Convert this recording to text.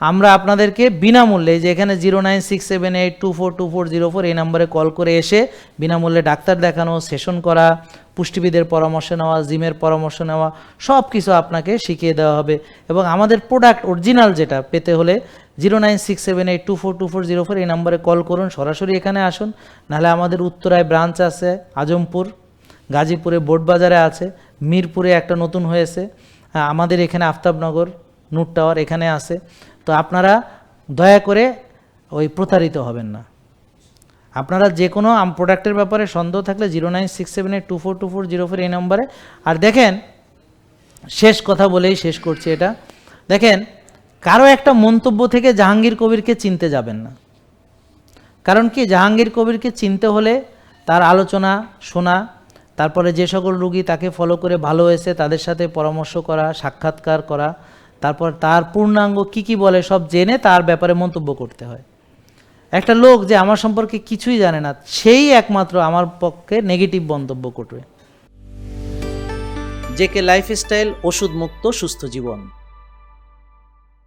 আমরা আপনাদেরকে বিনামূল্যে যে এখানে zero nine six seven eight two four two four zero four এই নম্বরে কল করে এসে বিনামূল্যে ডাক্তার দেখানো, সেশন করা, পুষ্টিবিদের পরামর্শ নেওয়া, জিমের পরামর্শ নেওয়া সব কিছু আপনাকে শিখিয়ে দেওয়া হবে। এবং আমাদের প্রোডাক্ট অরিজিনাল যেটা পেতে হলে zero nine six seven eight two four two four zero four এই নম্বরে কল করুন, সরাসরি এখানে আসুন। নাহলে আমাদের উত্তরায় ব্রাঞ্চ আছে, আজমপুর, গাজীপুরে বোটবাজারে আছে, মিরপুরে একটা নতুন হয়েছে আমাদের এখানে আফতাবনগর নূর টাওয়ার এখানে আছে। তো আপনারা দয়া করে ওই প্রতারিত হবেন না। আপনারা যে কোনো প্রোডাক্টের ব্যাপারে সন্দেহ থাকলে zero nine six seven eight two four two four zero four এই নম্বরে। আর দেখেন, শেষ কথা বলেই শেষ করছি এটা। দেখেন, কারও একটা মন্তব্য থেকে জাহাঙ্গীর কবিরকে চিনতে যাবেন না। কারণ কি? জাহাঙ্গীর কবিরকে চিনতে হলে তার আলোচনা শোনা, তারপরে যে সকল রুগী তাকে ফলো করে ভালো হয়েছে, তাদের সাথে পরামর্শ করা, সাক্ষাৎকার করা তারপর তার পূর্ণাঙ্গ কি কি বলে সব জেনে তার ব্যাপারে মন্তব্য করতে হয়। একটা লোক যে আমার সম্পর্কে কিছুই জানে না, সেই একমাত্র আমার পক্ষে নেগেটিভ মন্তব্য করবে। জেকে লাইফস্টাইল ওষুধ মুক্ত সুস্থ জীবন।